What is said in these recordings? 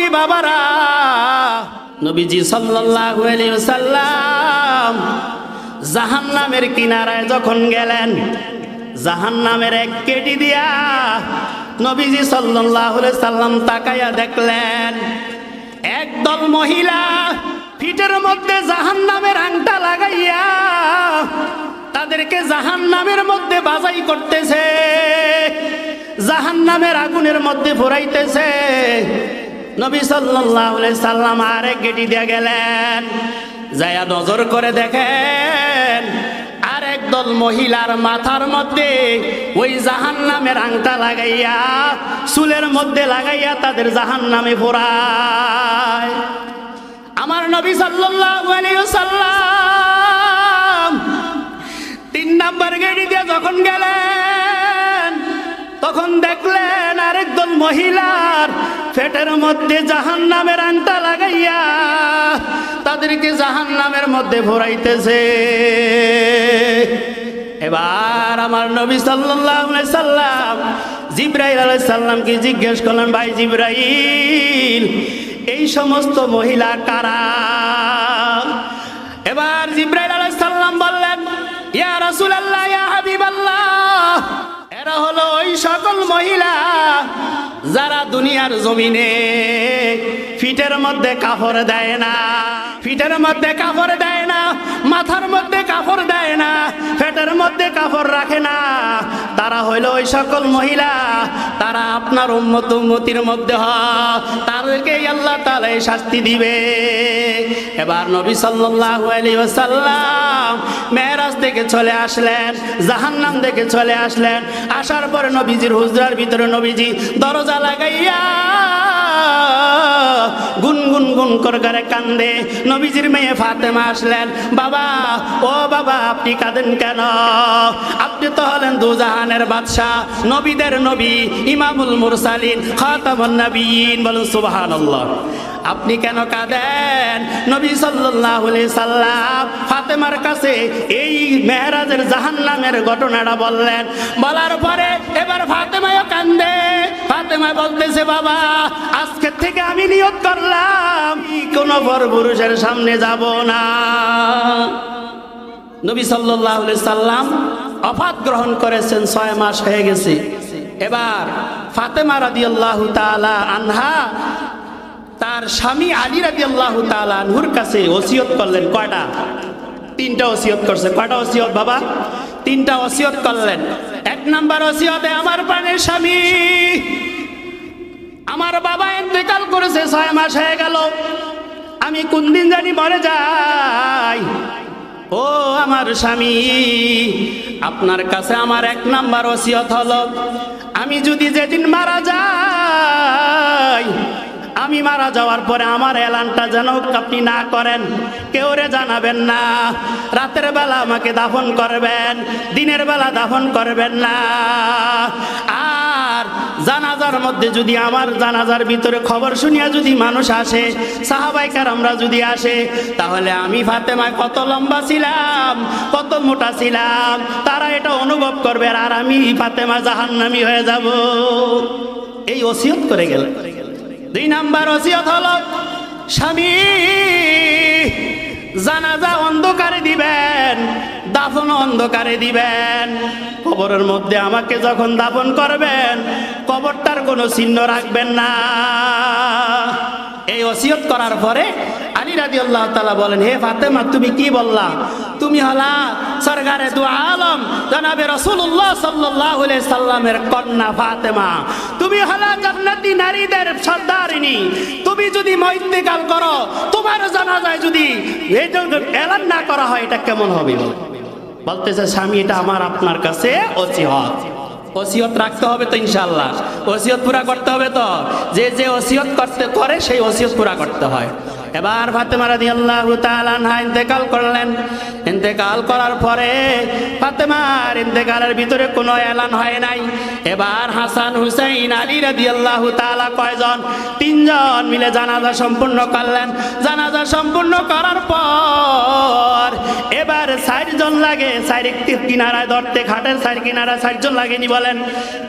মুরব্বী বাবারা, নবীজি সাল্লাল্লাহু আলাইহি সাল্লাম জাহান্নামের কিনারায় যখন গেলেন, জাহান্নামের এক কেটি দিয়া নবীজি সাল্লাল্লাহু আলাইহি সাল্লাম তাকায়া দেখলেন, একদল মহিলা ফিটের মধ্যে জাহান্নামের আংটা লাগাইয়া তাদেরকে জাহান্নামের মধ্যে বাজাই করতেছে, জাহান্নামের আগুনের মধ্যে ফুরাইতেছে নবী সাল্লাল্লাহু আলাইহি সাল্লাম আরেক গেটি দিয়ে গেলেন। যায়া নজর করে দেখেন আর একদল মহিলার মাথার মধ্যে ওই জাহান নামের আংটা লাগাইয়া, চুলের মধ্যে লাগাইয়া তাদের জাহান নামে ফোরায় আমার নবী সাল্লাল্লাহু আলাইহি সাল্লাম তিন নাম্বার গাড়ি দিয়ে যখন গেলেন, তখন দেখলেন মহিলার পেটের মধ্যে জাহান নামের আংটা লাগাইয়া তাদেরকে জাহান নামের মধ্যে ভরাইতেছে। এবার আমার নবী আলাইহি সাল্লাম জিব্রাইল আলাইহিস সাল্লামকে জিজ্ঞেস করলেন, ভাই জিব্রাইল, এই সমস্ত মহিলা কারা? এবার জিব্রাইল আলাইহিস সাল্লাম বললেন, ইয়া রাসূলুল্লাহ, ইয়া হাবিবাল্লাহ এরা হলো ওই সকল মহিলা যারা দুনিয়ার জমিনে ফিটের মধ্যে কাপড় দেয় না। ফিটের মধ্যে কাপড় দেয় না, মাথার মধ্যে কাপড় দেয় না পেটের মধ্যে কাপড় রাখে না। তারা হইল ওই সকল মহিলা, তারা আপনার উম্মত উম্মতির মধ্যে হয়। তাদেরকে আল্লাহ তালে শাস্তি দিবে। এবার নবী সাল্লাল্লাহু আলাইহি ওয়াসাল্লাম মেরাজ থেকে চলে আসলেন, জাহান্নাম থেকে চলে আসলেন। আসার পরে নবীজির হুজরার ভিতরে নবীজি দরজা লাগাইয়া গুনগুন গুন করে কান্দে। নবীজির মেয়ে ফাতেমা আসলেন, বাবা, ও বাবা, আপনি কাঁদেন কেন? আপনি তো হলেন দুজাহানের বাদশাহ, নবীদের নবী, ইমামুল মুরসালিন, খাতামুন নবীন বলুন, সুবহানাল্লাহ। আপনি কেন কাঁদেন? নবী আলাইহি সাল্লাম ফাতেমার কাছে এই মেহরাজের জাহান্নামের ঘটনাটা বললেন। বলার পরে এবার ফাতেমাও কান্দে। ফাতেমা বলতেছে, বাবা, আজকে থেকে আমি নিয়ত করলাম। কোন পর পুরুষের সামনে যাব না। নবী আলাইহি সাল্লাম অফাত গ্রহণ করেছেন, ছয় মাস হয়ে গেছে। এবার ফাতেমা রাদিয়াল্লাহু তাআলা আনহা তার স্বামী আলী রাজি আল্লাহ তালুর কাছে ওসিয়ত করলেন কয়টা? তিনটা ওসিয়ত করছে। কয়টা ওসিয়ত বাবা? তিনটা ওসিয়ত করলেন। এক নাম্বার ওসিয়তে আমার প্রাণের স্বামী। আমার বাবা ইন্তেকাল করেছে, ছয় মাস হয়ে গেল। আমি কোন দিন জানি মরে যাই। ও আমার স্বামী, আপনার কাছে আমার এক নাম্বার ওসিয়ত হলো, আমি যদি যেদিন মারা যাই আমি মারা যাওয়ার পরে আমার এলানটা যেন আপনি না করেন, কেউ রে জানাবেন না। রাতের বেলা আমাকে দাফন করবেন, দিনের বেলা দাফন করবেন না। আর জানাজার মধ্যে যদি আমার জানাজার ভিতরে খবর শুনিয়া যদি মানুষ আসে সাহাবাইকার আমরা যদি আসে, তাহলে আমি ফাতেমায় কত লম্বা ছিলাম, কত মোটা ছিলাম, তারা এটা অনুভব করবে আর আমি ফাতেমা জাহান্নামি হয়ে যাব। এই ওসিয়ত করে গেলেন। দুই নাম্বার ওসিয়ত হল, স্বামী জানাজা অন্ধকারে দিবেন, দাফন অন্ধকারে দিবেন। কবরের মধ্যে আমাকে যখন দাফন করবেন, কবরটার কোনো চিহ্ন রাখবেন না। এই ওসিয়ত করার পরে আলী রাজি আল্লাহ তালা বলেন, হে ফাতেমা, তুমি কি বললা? তুমি হলা সরকারে দু আলম, জানাবে রসুল্লাহ সাল্লাহ সাল্লামের কন্যা ফাতেমা। তুমি হলা জান্নাতি নারীদের সর্দারিনী। তুমি যদি মৈত্রিকাল করো, তোমার জানা যায় যদি এলান না করা হয়, এটা কেমন হবে? বলতেছে, স্বামী, এটা আমার আপনার কাছে অচিহত ওসিয়ত রাখতে হবে তো ইনশাল্লাহ ওসিয়ত পুরা করতে হবে তো। যে যে ওসিয়ত করতে, করে, সেই ওসিয়ত পুরা করতে হয়। এবার ফাতেমা দিয়ে আল্লাহ আনহা ইন্তেকাল করলেন। ইন্তেকাল করার পরে ফাতেমার ইন্তেকালের ভিতরে কোনো এলান হয় নাই। এবার হাসান, হুসাইন, আলী রাদি আল্লাহ তালা কয়জন? তিনজন মিলে জানাজা সম্পূর্ণ করলেন। জানাজা সম্পূর্ণ করার পর এবার ষাটজন লাগে সাইড কিনারায় ধরতে খাটের সাইড কিনারায় ষাটজন লাগেনি বলেন।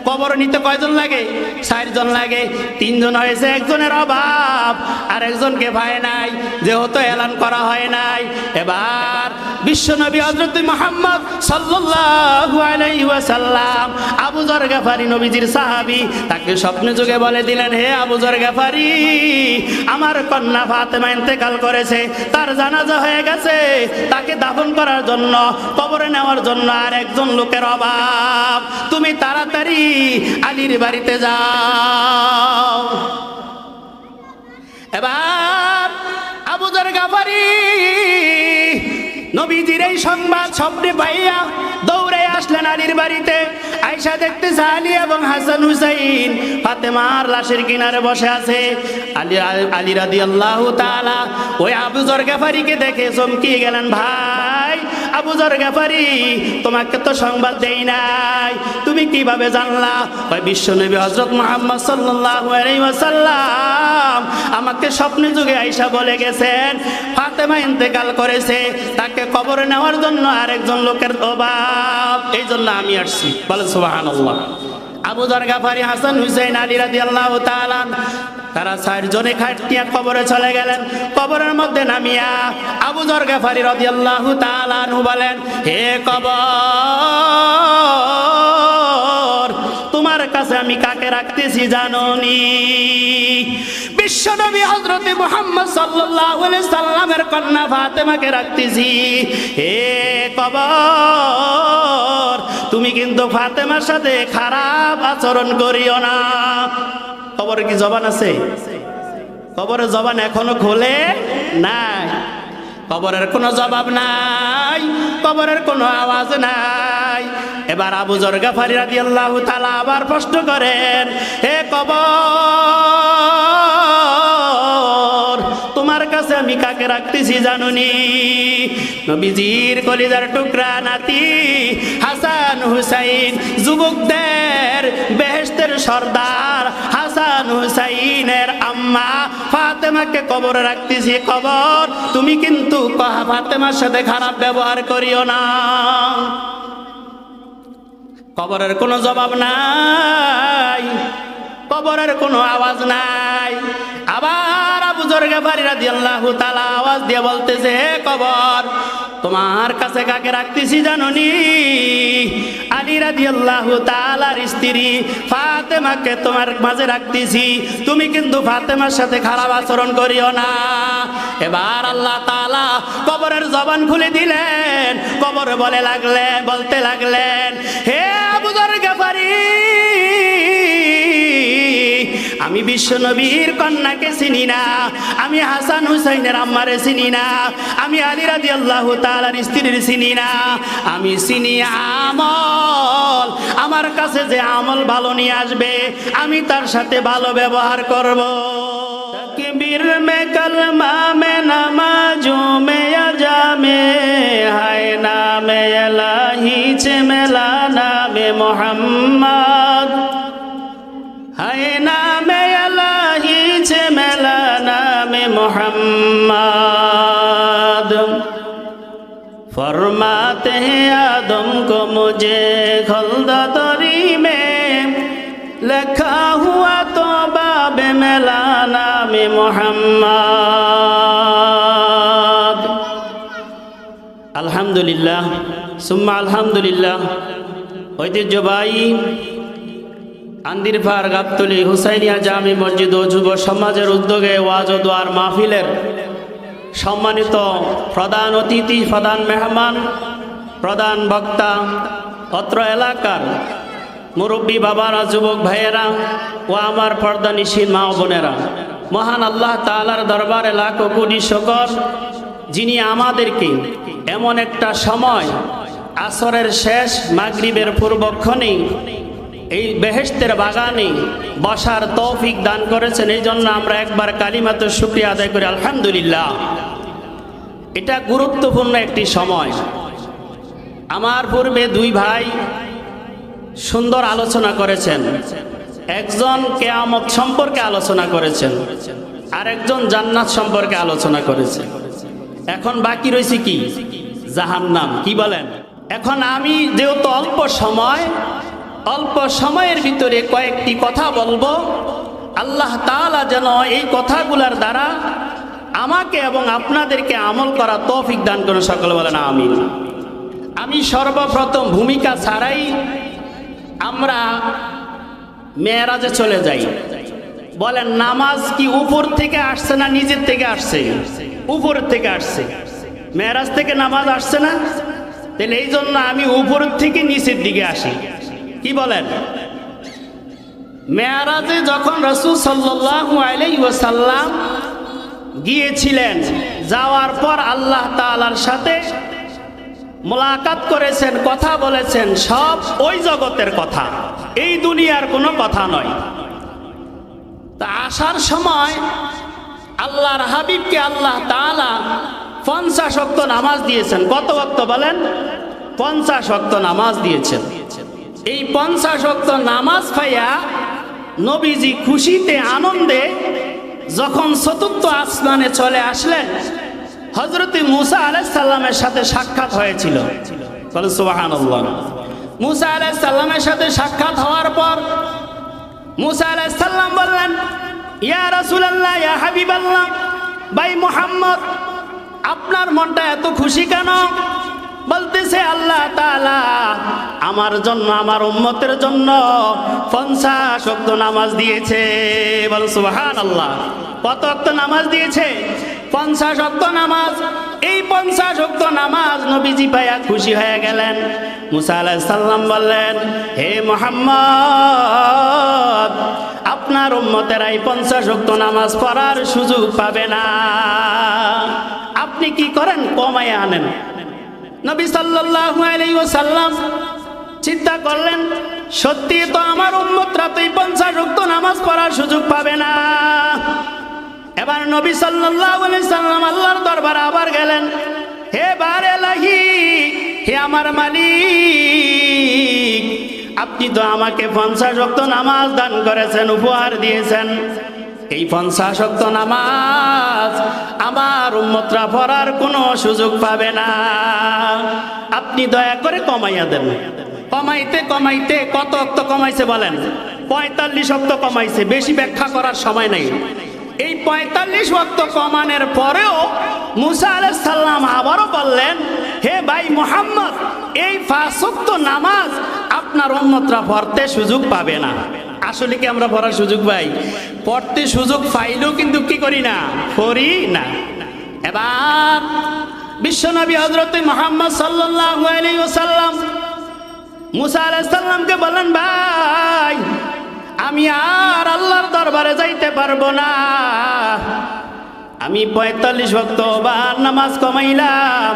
কবর নিতে কয়জন লাগে? ষাটজন লাগে। তিনজন হয়েছে একজনের অভাব আর একজনকে ভাই নাই, যেহেতু এলান করা হয় নাই। এবার বিশ্বনবী হজরত মোহাম্মদ সাল্লাল্লাহু আলাইহি ওয়াসাল্লাম, আবু জর গাফারি নবীজির সাহাবী, তাকে স্বপ্নে যুগে বলে দিলেন, হে আবু জর গাফারি, আমার কন্যা ফাতেমা ইন্তেকাল করেছে, তার জানাজা হয়ে গেছে, তাকে দাফন করার জন্য, কবরে নেওয়ার জন্য আর একজন লোকের অভাব। তুমি তাড়াতাড়ি আলীর বাড়িতে যাও। এবার আবুজার গাফারি, নবীজির এই সংবাদ স্বপ্নে পাইয়া দৌড়ে আসলেন আলীর বাড়িতে। আয়সা দেখতেছে আলী এবং হাসান হুসাইন, ফাতেমার লাশের কিনারে বসে আছে। আলী আলী রাদি আল্লাহ তালা ওই আবু আবুজর গাফারিকে দেখে চমকিয়ে গেলেন, ভাই আবুজর গাফারি তোমাকে তো সংবাদ দেই নাই। তুমি কীভাবে জানলা? ওই বিশ্বনবী হযরত মুহাম্মদ আলাইহি ওয়াসাল্লাম আমাকে স্বপ্নে যুগে আইসা বলে গেছেন, ফাতেমা ইন্তেকাল করেছে, তাকে কবরে নেওয়ার জন্য আরেকজন লোকের অভাব। এই জন্য আমি আসছি। বলে সুবহানাল্লাহ। আবু দর গাফারি, হাসান হুসেন আলী রাদিয়াল্লাহু তাআলা তারা চারজনে খাটিয়া কবরে চলে গেলেন। কবরের মধ্যে নামিয়া আবু দর গাফারি রাদিয়াল্লাহু তাআলা আনহু বলেন, হে কবর, তোমার কাছে আমি কাকে রাখতেছি জাননি? বিশ্বনবী হযরতে মুহাম্মদ সাল্লাল্লাহু আলাইহি সাল্লামের কন্যা ফাতেমাকে রাখতেছি। হে কবর, তুমি কিন্তু ফাতেমার সাথে খারাপ আচরণ করিও না। কবরে কি জবান আছে? কবরের জবান এখনও খোলে নাই। কবরের কোনো জবাব নাই, কবরের কোনো আওয়াজ নাই। এবার আবু জরগা ফারি রাদিয়াল্লাহু তাআলা আবার প্রশ্ন করেন, হে কবর, তোমার কাছে আমি কাকে রাখতেছি জানুনি? নবীজির কলিজার টুকরা নাতি হাসান হুসাইন, যুবকদের বেহেশতের সর্দার হাসান হুসাইনের আম্মা ফাতেমাকে কবরে রাখতেছি, কবর। তুমি কিন্তু ফাতেমার সাথে খারাপ ব্যবহার করিও না। কবরের কোনো জবাব নাই, কবরের কোনো আওয়াজ নাই। আবার আবু জরগে বাড়ি রাদি আল্লাহ তালা আওয়াজ দিয়ে বলতেছে, কবর তোমার কাছে কাকে রাখতেছি জাননি? আলী তোমার রাখতেছি। তুমি কিন্তু ফাতেমার সাথে খারাপ আচরণ করিও না। এবার আল্লাহ তালা কবরের জবান খুলে দিলেন। কবর বলে লাগলেন, বলতে লাগলেন, হে আবু জরগে বাড়ি আমি বিশ্ব নবীর কন্যাকে চিনি না। আমি হাসান হুসাইনের আম্মারে চিনি না। আমি আলী রাদি আল্লাহ তালার স্ত্রীর চিনি না। আমি চিনি আমল। আমার কাছে যে আমল ভালো নিয়ে আসবে, আমি তার সাথে ভালো ব্যবহার করব। তকবীর মে কলমা মে নামাজু মে আজা মে, হায় নামে এলাহি চে মেলা নামে মোহাম্মদ। হায় চে মেলা নামে মোহাম্মদ। ফরমাতে আদম কো মুঝে খলদা তরি মে, লেখা হুয়া তো বাবে মেলা নামে মোহাম্মদ। আলহামদুলিল্লাহ, সুম্মা আলহামদুলিল্লাহ, ঐতিহ্যবাহী আন্দিরফার গাবতলি হুসাইনিয়া জামি মসজিদ ও যুব সমাজের উদ্যোগে ওয়াজ ও দোয়ার মাহফিলের সম্মানিত প্রধান অতিথি, প্রধান মেহমান, প্রধান বক্তা, অত্র এলাকার মুরব্বী বাবারা, যুবক ভাইয়েরা ও আমার পর্দা নিশীন মা বোনেরা। মহান আল্লাহ তালার দরবারে লাখো কোটি শকর যিনি আমাদেরকে এমন একটা সময়, আসরের শেষ, মাগরিবের পূর্বক্ষণে এই বেহেস্তের বাগানে বসার তৌফিক দান করেছেন। এই জন্য আমরা একবার কালিমাত শুক্রিয়া আদায় করি। আলহামদুলিল্লাহ। এটা গুরুত্বপূর্ণ একটি সময়। আমার পূর্বে দুই ভাই সুন্দর আলোচনা করেছেন। একজন কেয়ামত সম্পর্কে আলোচনা করেছেন আর একজন জান্নাত সম্পর্কে আলোচনা করেছেন। এখন বাকি রয়েছে কি? জাহান্নাম। কি বলেন? এখন আমি যেহেতু অল্প সময় অল্প সময়ের ভিতরে কয়েকটি কথা বলব। আল্লাহ তাআলা যেন এই কথাগুলার দ্বারা আমাকে এবং আপনাদেরকে আমল করা তৌফিক দান করে সকলে বলেন আমিন। আমি সর্বপ্রথম ভূমিকা ছাড়াই আমরা মেয়েরাজে চলে যাই। বলেন, নামাজ কি উপর থেকে আসছে না নিজের থেকে আসছে? উপর থেকে আসছে। মেয়েরাজ থেকে নামাজ আসছে না? তাহলে এই জন্য আমি উপর থেকে নিচের দিকে আসি। কি বলেন? মেয়ারাজে যখন রসুল সাল্লাল্লাহু আলাইহি গিয়েছিলেন, যাওয়ার পর আল্লাহ তাআলার সাথে মোলাকাত করেছেন, কথা বলেছেন, সব ওই জগতের কথা। এই দুনিয়ার কোনো কথা নয়। তা আসার সময় আল্লাহর হাবিবকে আল্লাহ তাআলা পঞ্চাশ অক্ত নামাজ দিয়েছেন। কত অক্ত বলেন? পঞ্চাশ অক্ত নামাজ দিয়েছেন। এই পঞ্চাশ অক্ত নামাজ পাইয়া নবীজি খুশিতে, আনন্দে যখন চতুর্থ আসমানে চলে আসলেন হজরত মুসা আলাইসাল্লামের সাথে সাক্ষাৎ হয়েছিল। মুসা আলাইসাল্লামের সাথে সাক্ষাৎ হওয়ার পর মুসা আলাইসাল্লাম বললেন, ইয়া রাসূলুল্লাহ, ইয়া হাবিবাল্লাহ, ভাই মুহাম্মদ, আপনার মনটা এত খুশি কেন? বলতেছে, আল্লাহ তাআলা আমার জন্য, আমার উম্মতের জন্য পঞ্চাশ অক্ত নামাজ দিয়েছে। বল সুবহান আল্লাহ কত অক্ত নামাজ দিয়েছে? পঞ্চাশ অক্ত নামাজ। এই পঞ্চাশ অক্ত নামাজ নবীজি পাইয়া খুশি হয়ে গেলেন। মুসা আলাইহিস সাল্লাম বললেন, হে মোহাম্মদ, আপনার উম্মতেরা এই পঞ্চাশ অক্ত নামাজ পড়ার সুযোগ পাবে না। আপনি কি করেন? কমায় আনেন। নবী সাল্লাল্লাহু আলাইহি ওয়াসাল্লাম চিন্তা করলেন, সত্যি তো আমার উম্মতরা তো এই পঞ্চাশ রক্ত নামাজ পড়ার সুযোগ পাবে না। এবার নবী আলাইহি সাল্লাম আল্লাহর দরবার আবার গেলেন, হে বার এলাহি, হে আমার মালিক, আপনি তো আমাকে পঞ্চাশ ওয়াক্ত নামাজ দান করেছেন, উপহার দিয়েছেন। এই পঞ্চাশ অক্ত নামাজ আমার উম্মতরা পড়ার কোনো সুযোগ পাবে না। আপনি দয়া করে কমাইয়া দেন। কমাইতে কমাইতে কত অক্ত কমাইছে বলেন? পঁয়তাল্লিশ অক্ত কমাইছে, বেশি ব্যাখ্যা করার সময় নেই। এই পঁয়তাল্লিশ অক্ত কমানোর পরেও মুসা সাল্লাম আবারও বললেন, হে ভাই মোহাম্মদ, এই ফাঁসক্ত নামাজ আপনার উন্মতরা পড়তে সুযোগ পাবে না। আসলে কি আমরা পড়ার সুযোগ পাই? পড়তে সুযোগ পাইলেও কিন্তু কি করি না? করি না। এবার বিশ্বনবী হজরত মোহাম্মদ সাল্লাল্লাহু আলাইহি ওয়াসাল্লাম মুসা বলেন ভাই, আমি আর আল্লাহর দরবারে যাইতে পারব না। আমি পঁয়তাল্লিশ ভক্ত বার নামাজ কমাইলাম।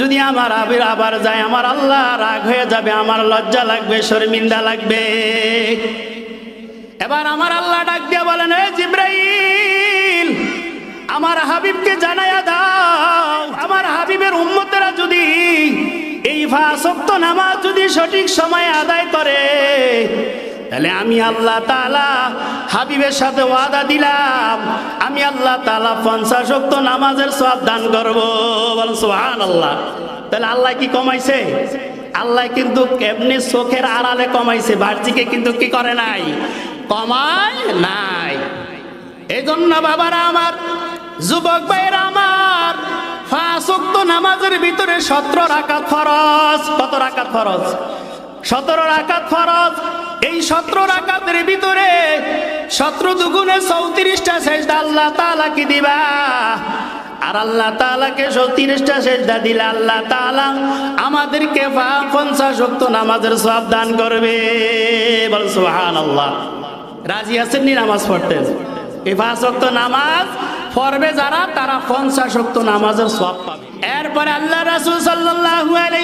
যদি আমার আবির আবার যায়, আমার আল্লাহ রাগ হয়ে যাবে, আমার লজ্জা লাগবে, শর্মিন্দা লাগবে। এবার আমার আল্লাহ ডাক দিয়ে বলেন, এ জিব্রাইল, আমার হাবিবকে জানাইয়া দাও। আমার হাবিবের উম্মতেরা যদি এই ফাঁসক্ত নামাজ যদি সঠিক সময়ে আদায় করে, তাহলে আমি আল্লাহ তালা হাবিবের সাথে ওয়াদা দিলাম, আমি আল্লাহ তালা পঞ্চাশ অক্ত নামাজের সব দান করব। সোহান আল্লাহ তাহলে আল্লাহ কি কমাইছে? আল্লাহ কিন্তু এমনি চোখের আড়ালে কমাইছে, বাহ্যিকে কিন্তু কি করে নাই? কমায় নাই। এই জন্য বাবারা আমার, যুবক ভাইয়েরা আমার নামাজের ভিতরে সতেরো রাকাত ফরজ। কত রাকাত ফরজ? সতেরো রাকাত ফরজ। এই সতেরো রাকাতের ভিতরে সতেরো দুগুণে চৌত্রিশটা শেষদা আল্লাহ তালা কি দিবা? আর আল্লাহ তালাকে চৌত্রিশটা শেষদা দিলে আল্লাহ তালা আমাদেরকে পঞ্চাশ শক্ত নামাজের সব দান করবে। বল সুহান আল্লাহ রাজি আছেন নি নামাজ পড়তেন এই পাঁচ ওয়াক্ত নামাজ পড়বে যারা, তারা পঞ্চাশ ওয়াক্ত নামাজের সব পাবে। এরপরে আল্লাহ রাসূল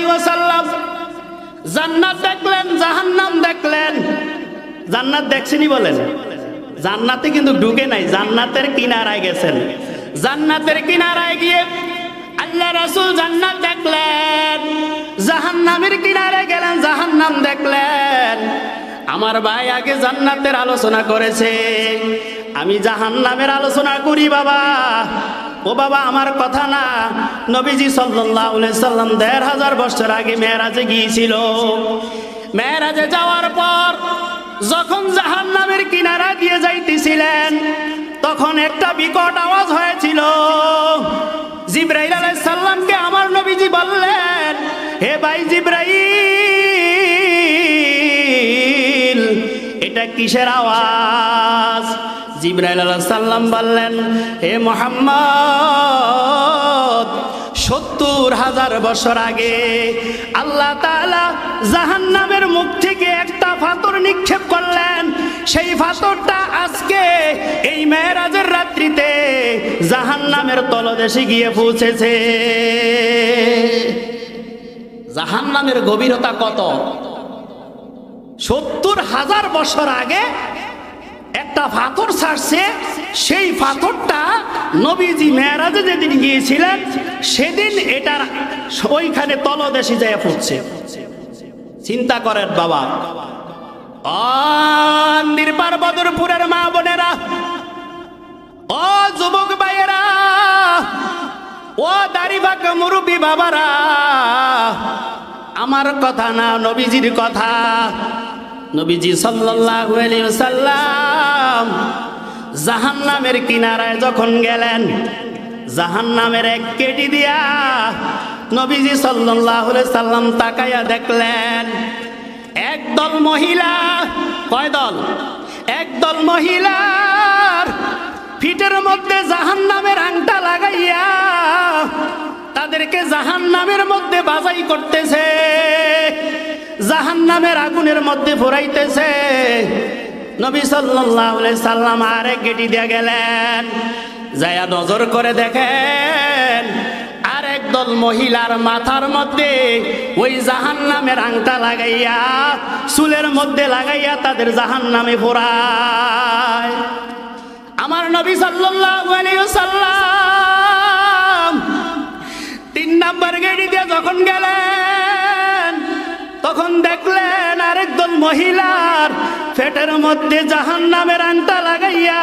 ওয়াসাল্লাম জান্নাত দেখলেন, জাহান্নাম দেখলেন। জান্নাত দেখছেনি বলেন। জান্নাতে কিন্তু ঢুকে নাই, জান্নাতের কিনারায় গেছেন। জান্নাতের কিনারায় গিয়ে আল্লাহ রাসূল জান্নাত দেখলেন। জাহান্নামের কিনারে গেলেন, জাহান্নাম দেখলেন। আমার ভাই আগে জান্নাতের আলোচনা করেছে। আমি জাহান্নামের আলোচনা করি, বাবা। ও বাবা, আমার কথা না। নবীজি সাল্লাম দেড় হাজার বছর আগে মেয়েরাজে গিয়েছিল। মেয়েরাজে যাওয়ার পর যখন জাহান্নামের কিনারা দিয়ে যাইতেছিলেন, তখন একটা বিকট আওয়াজ হয়েছিল। জিব্রাইল আলাইহিস সালামকে আমার নবীজি বললেন, হে ভাই জিব্রাইল, এটা কিসের আওয়াজ? জিব্রাইল আলাইহিস সালাম বললেন হে মোহাম্মদ, সত্তর হাজার বছর আগে আল্লাহ তাআলা জাহান্নামের মুখ থেকে একটা পাথর নিক্ষেপ করলেন। সেই পাথরটা আজকে এই মেয়েরাজের রাত্রিতে জাহান্নামের তলদেশে গিয়ে পৌঁছেছে। জাহান্নামের গভীরতা কত? সত্তর হাজার বছর আগে একটা পাথর ছাড়ছে, সেই পাথরটা নবীজি মেয়েরাজে যেদিন গিয়েছিলেন, সেদিন এটার ওইখানে তলদেশে যায় পড়ছে। চিন্তা করেন বাবা। নির্পার বদরপুরের মা বোনেরা ও যুবক ভাইয়েরা ও দাড়িবাক মুরব্বী বাবারা, আমার কথা না, নবীজির কথা। নবীজি সাল্লাল্লাহু আলাইহি ওয়াসাল্লাম জাহান্নামের কিনারায় যখন গেলেন, জাহান্নামের এক কেটি দিয়া নবীজি সাল্লাল্লাহু আলাইহি সাল্লাম তাকায়া দেখলেন, একদল মহিলা, কয় দল? একদল মহিলার ফিটের মধ্যে জাহান্নামের আংটা লাগাইয়া তাদেরকে জাহান্নামের মধ্যে বাজাই করতেছে। জাহান্নামের আগুনের মধ্যে ফোরাইতেছে নবী সাল্লাল্লাহু সাল্লাম আরেক গেটি দিয়ে গেলেন। যায়া নজর করে দেখেন আর একদল মহিলার মাথার মধ্যে ওই জাহান নামের আংটা লাগাইয়া, চুলের মধ্যে লাগাইয়া তাদের জাহান নামে আমার নবী সাল্লাল্লাহু সাল্লাম তিন নাম্বার গাড়ি দিয়ে যখন গেলেন তখন দেখলেন আরেকদল মহিলার পেটের মধ্যে জাহান নামের আংটা লাগাইয়া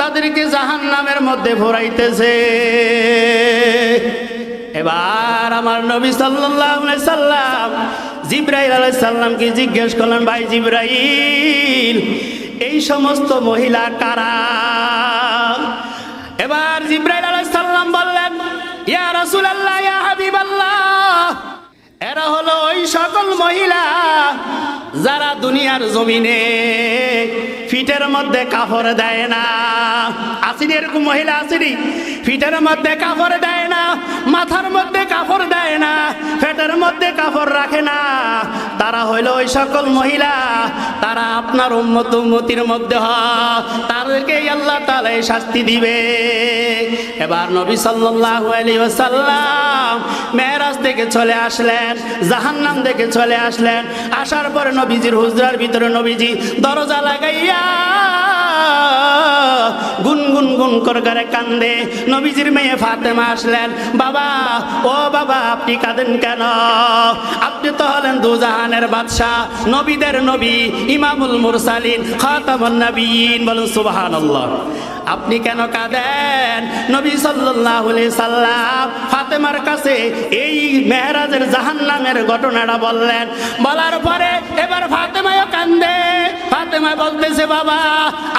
তাদেরকে জাহান নামের মধ্যে ভরাইতেছে। এবার আমার নবী সাল্লাম জিব্রাইল আলাইহিস সালামকে জিজ্ঞেস করলেন, ভাই জিব্রাইল, এই সমস্ত মহিলা কারা? এবার জিব্রাইল আলাইহিস সাল্লাম বললেন, ইয়া রাসূলুল্লাহ, ইয়া হাবিবাল্লাহ এরা হলো ওই সকল মহিলা যারা দুনিয়ার জমিনে ফিটের মধ্যে কাপড় দেয় না। আসিনি এরকম মহিলা আসিনি? ফিটের মধ্যে কাপড় দেয় না, মাথার মধ্যে কাপড় দেয় না, ফেটের মধ্যে কাপড় রাখে না। তারা হইল ওই সকল মহিলা। তারা আপনার উম্মত উম্মতির মধ্যে হয়। তাদেরকে আল্লাহ তালাই শাস্তি দিবে। এবার নবী সাল্লাল্লাহু আলাইহি ওয়াসাল্লাম মেরাজ থেকে চলে আসলেন, জাহান্নাম থেকে চলে আসলেন। আসার পরে নবীজির হুজরার ভিতরে নবীজি দরজা লাগাইয়া গুনগুন গুন করে কান্দে। নবীজির মেয়ে ফাতেমা আসলেন, বাবা, ও বাবা, আপনি কাঁদেন কেন? আপনি তো হলেন দুজাহানের বাদশাহ, নবীদের নবী, ইমামুল মুরসালিন, খাতামুন নবীন বলুন সুবহানাল্লাহ। আপনি কেন কাঁদেন? নবী সাল্লাল্লাহু আলাইহি সাল্লাম ফাতেমার কাছে এই মেহরাজের জাহান্নামের ঘটনাটা বললেন। বলার পরে এবার ফাতেমাও কান্দে। ফাতেমা বলতেছে, বাবা,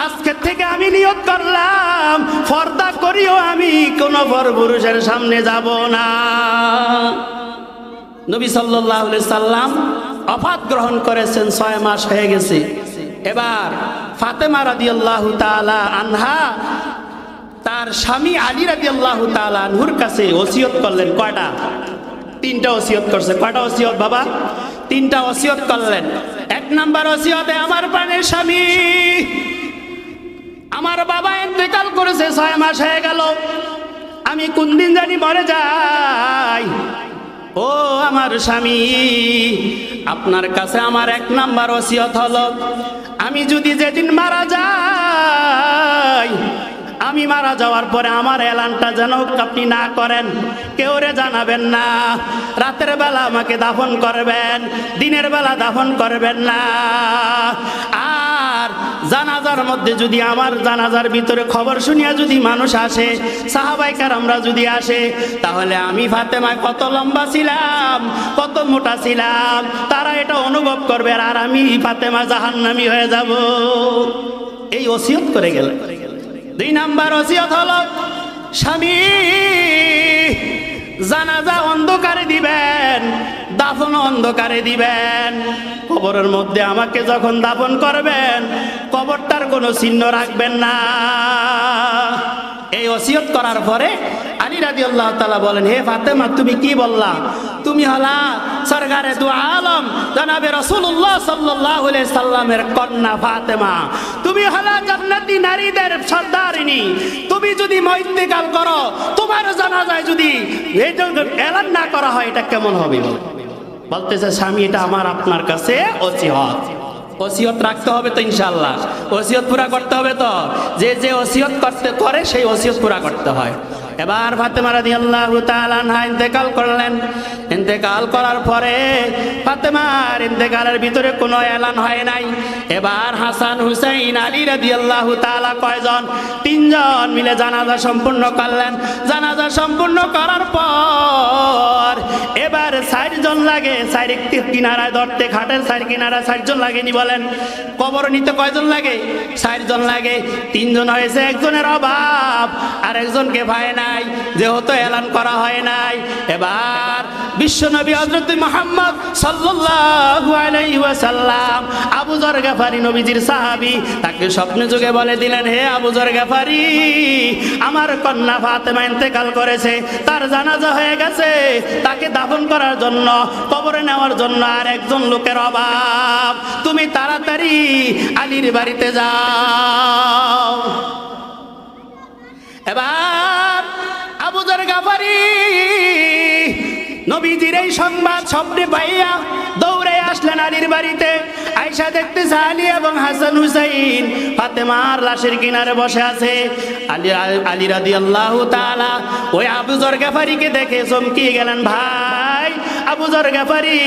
আজকে থেকে আমি নিয়ত করলাম। ফর্দা করিও আমি, কোনো পর পুরুষের সামনে যাব না। নবী সাল্লাল্লাহু আলাইহি সাল্লাম অফাত গ্রহণ করেছেন ছয় মাস হয়ে গেছে। এবার ফাতেমা রাদিয়াল্লাহু তাআলা আনহা তার স্বামী আলী রাদিয়াল্লাহু তাআলা আনহুর কাছে ওসিয়ত করলেন। কয়টা? তিনটা ওসিয়ত করছে। কয়টা ওসিয়ত বাবা? তিনটা ওসিয়ত করলেন। এক নাম্বার ওসিয়তে আমার প্রাণের স্বামী। আমার বাবা ইন্তেকাল করেছে, ছয় মাস হয়ে গেল। আমি কোন দিন জানি মরে যাই। ও আমার স্বামী, আপনার কাছে আমার এক নাম্বার ওসিয়ত হলো, আমি যদি যেদিন মারা যাই, আমি মারা যাওয়ার পরে আমার এলানটা যেন আপনি না করেন, কেউ রে জানাবেন না। রাতের বেলা আমাকে দাফন করবেন, দিনের বেলা দাফন করবেন না। আর জানাজার মধ্যে যদি আমার জানাজার ভিতরে খবর শুনিয়া যদি মানুষ আসে সাহাবাইকার আমরা যদি আসে, তাহলে আমি ফাতেমায় কত লম্বা ছিলাম, কত মোটা ছিলাম, তারা এটা অনুভব করবে আর আমি ফাতেমা জাহান্নামি হয়ে যাব। এই ওসিয়ত করে গেল। দুই নাম্বার ওসিয়ত হলো, স্বামী, জানাজা অন্ধকারে দিবেন দাফন অন্ধকারে দিবেন। কবরের মধ্যে আমাকে যখন দাফন করবেন, কবরটার কোনো চিহ্ন রাখবেন না। এই ওসিয়ত করার পরে আলী রাজি আল্লাহ তালা বলেন, হে ফাতেমা, তুমি কি বললা? তুমি হলা সরকারে দু আলম, জানাবে রসুল্লাহ সাল্লাহ সাল্লামের কন্যা ফাতেমা। তুমি হলা জান্নাতি নারীদের সর্দারিনী। তুমি যদি মৈত্রিকাল করো, তোমার জানা যায় যদি এলান না করা হয়, এটা কেমন হবে বলতেছে, স্বামী, এটা আমার আপনার কাছে অসিহত ওসিয়ত রাখতে হবে তো ইনশাল্লাহ ওসিয়ত পুরা করতে হবে তো? যে যে ওসিয়ত করতে করে, সেই ওসিয়ত পুরা করতে হয়। এবার ফাতেমা রাদিয়াল্লাহু তাআলা আনহা ইন্তেকাল করলেন। ইন্তেকাল করার পরে ফাতেমার ইন্তেকালের ভিতরে কোনো এলান হয় নাই। এবার হাসান হুসাইন আলী রাদিয়াল্লাহু তাআলা কয়জন? তিনজন মিলে জানাজা সম্পূর্ণ করলেন। জানাজা সম্পূর্ণ করার পর এবার জন লাগে সাইড কিনারায় ধরতে খাটের সাইড কিনারায় জন লাগেনি বলেন। কবর নিতে কয়জন লাগে? জন লাগে। তিনজন হয়েছে একজনের অভাব আর একজনকে ভাই নাই, যেহেতু এলান করা হয় নাই। এবার বিশ্বনবী হজরত মোহাম্মদ ওয়াসাল্লাম আবু জর গাফারি নবীজির সাহাবী তাকে স্বপ্নে যুগে বলে দিলেন, হে আবু জর গাফারি, আমার কন্যা ফাতেমা ইন্তেকাল করেছে, তার জানাজা হয়ে গেছে, তাকে দাফন করার জন্য, কবরে নেওয়ার জন্য আর একজন লোকের অভাব। তুমি তাড়াতাড়ি আলীর বাড়িতে যাও। এবার আবুজার গাফারি, নবীজির এই সংবাদ স্বপ্নে পাইয়া দৌড়ে আসলেন আলীর বাড়িতে। আয়সা দেখতে আলী এবং হাসান হুসাইন ফাতেমার লাশের কিনারে বসে আছে। আলী আলী রাদি আল্লাহ তালা ওই আবুজর গাফারিকে দেখে চমকিয়ে গেলেন, ভাই আবুজর গাফারি,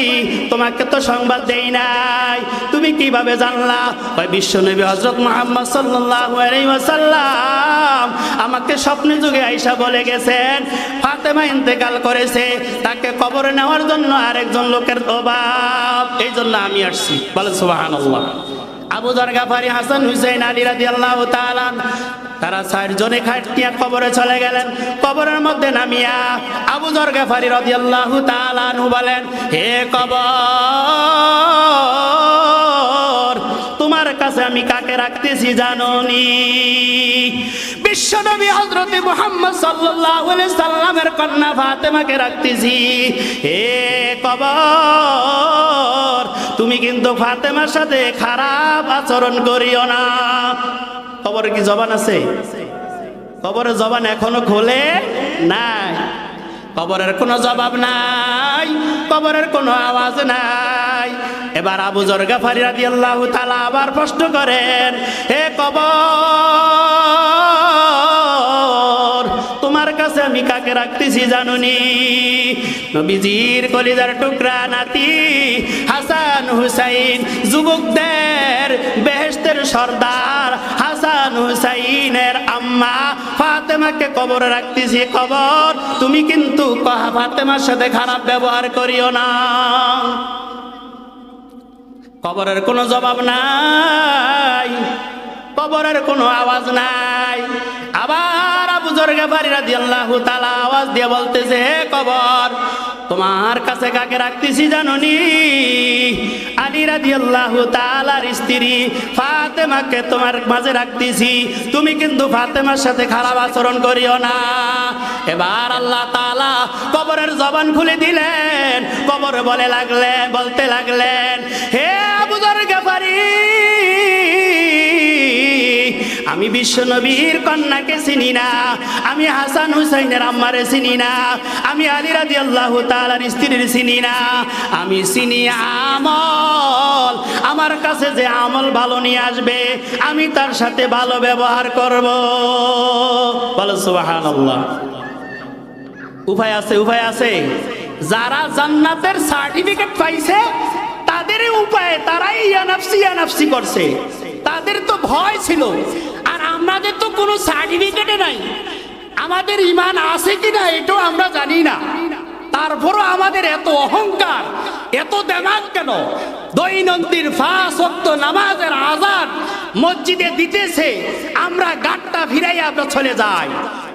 তোমাকে তো সংবাদ দেই নাই। তুমি কীভাবে জানলা? ওই বিশ্বনবী হযরত মুহাম্মদ আলাইহি ওয়াসাল্লাম আমাকে স্বপ্নে যুগে আইসা বলে গেছেন, ফাতেমা ইন্তেকাল করেছে, তাকে কবরে নেওয়ার জন্য আরেকজন লোকের অভাব। এই জন্য আমি আসছি। বলে সুবহানাল্লাহ। আবু দরগাফারি হাসান হুসেন আলী আল্লাহহু তালান তারা চারজনে খাটিয়া কবরে চলে গেলেন। কবরের মধ্যে নামিয়া আবু দরগাফারি রাজি আল্লাহ বলেন, হে কবর! আমি কাকে রাখতেছি জাননি? বিশ্বনবী হযরতে মোহাম্মদ সাল্লাল্লাহু সাল্লামের কন্যা ফাতেমাকে রাখতেছি। হে কবর, তুমি কিন্তু ফাতেমার সাথে খারাপ আচরণ করিও না। কবরে কি জবান আছে? কবরের জবান এখনও খোলে নাই। কবরের কোনো জবাব নাই, কবরের কোনো আওয়াজ নাই। এবার আবু জরগা ফারিরাদি আল্লাহ তালা আবার প্রশ্ন করেন, হে কবর, তোমার কাছে আমি কাকে রাখতেছি জানুনি? নবীজির কলিজার টুকরা নাতি হাসান হুসাইন, যুবকদের বেহেস্তের সর্দার হাসান হুসাইনের আম্মা ফাতেমাকে কবরে রাখতেছি। কবর তুমি কিন্তু ফাতেমার সাথে খারাপ ব্যবহার করিও না। কবরের কোনো জবাব নাই, কবরের কোনো আওয়াজ নাই। আবার আবু জরগে বাড়ি আল্লাহ তালা আওয়াজ দিয়ে বলতেছে, হে কবর, তোমার কাছে কাকে রাখতেছি জাননি? তুমি কিন্তু ফাতেমার সাথে খারাপ আচরণ করিও না। এবার আল্লাহ তালা কবরের জবান খুলে দিলেন। কবর বলে লাগলেন, বলতে লাগলেন, হে আবু জরগে আমি বিশ্ব নবীর কন্যাকে চিনি না, আমি হাসান হুসাইনের আম্মারে চিনি না, আমি আলী রাজি আল্লাহ তালার স্ত্রীর চিনি না, আমি চিনি আমল আমার কাছে যে আমল ভালো নিয়ে আসবে, আমি তার সাথে ভালো ব্যবহার করব। বলো উপায় আছে উপায় আছে? যারা জান্নাতের সার্টিফিকেট পাইছে, তাদের উপায় তারাই ইয়ানাফসি ইয়ানাফসি করছে। তাদের তো ভয় ছিল। আর আমাদের তো কোনো সার্টিফিকেটে নাই। আমাদের ইমান আছে কিনা, এটাও আমরা জানি না। তারপরও আমাদের এত অহংকার। এত দেমাগ কেন? দৈনন্দিন ফাঁস অক্ত নামাজের আজাদ মসজিদে দিতেছে, আমরা গাটটা ফিরাই আমরা চলে যাই।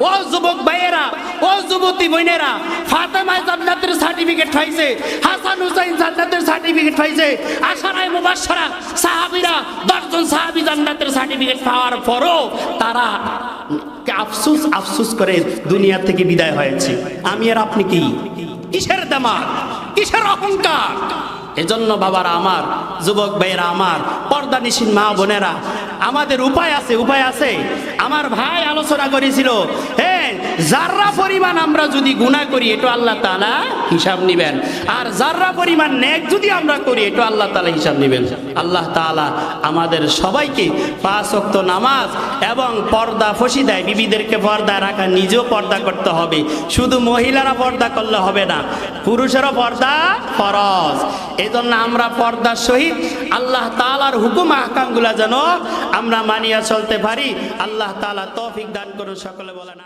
ও যুবক ভাইয়েরা, ও যুবতী বোনেরা, ফাতেমায় জান্নাতের সার্টিফিকেট পাইছে হাসান হুসাইন জান্নাতের সার্টিফিকেট পাইছে আশারায় মুবাশশারা সাহাবীরা দশজন সাহাবী জান্নাতের সার্টিফিকেট পাওয়ার পরও তারা আফসুস আফসুস করে দুনিয়া থেকে বিদায় হয়েছে। আমি আর আপনি কি? কিসের দামার কিসের অহংকার? এজন্য বাবারা আমার, যুবক ভাইয়েরা আমার পর্দা নিশিন মা বোনেরা, আমাদের উপায় আছে উপায় আছে। আমার ভাই আলোচনা করেছিল হ্যাঁ যাররা পরিমাণ আমরা যদি গুণা করি, এটা আল্লাহ তালা হিসাব নিবেন। আর যাররা পরিমাণ নেক যদি আমরা করি, এটা আল্লাহ তালা হিসাব নিবেন। আল্লাহ তালা আমাদের সবাইকে পাঁচ অক্ত নামাজ এবং পর্দা ফসি দেয়। বিবিদেরকে পর্দা রাখা, নিজেও পর্দা করতে হবে। শুধু মহিলারা পর্দা করলে হবে না, পুরুষেরও পর্দা ফরজ। এই জন্য আমরা পর্দার সহিত আল্লাহ তালার হুকুম আহকামগুলা যেন আমরা মানিয়া চলতে পারি। আল্লাহ তালা তফিক দান করুন সকলে বলেন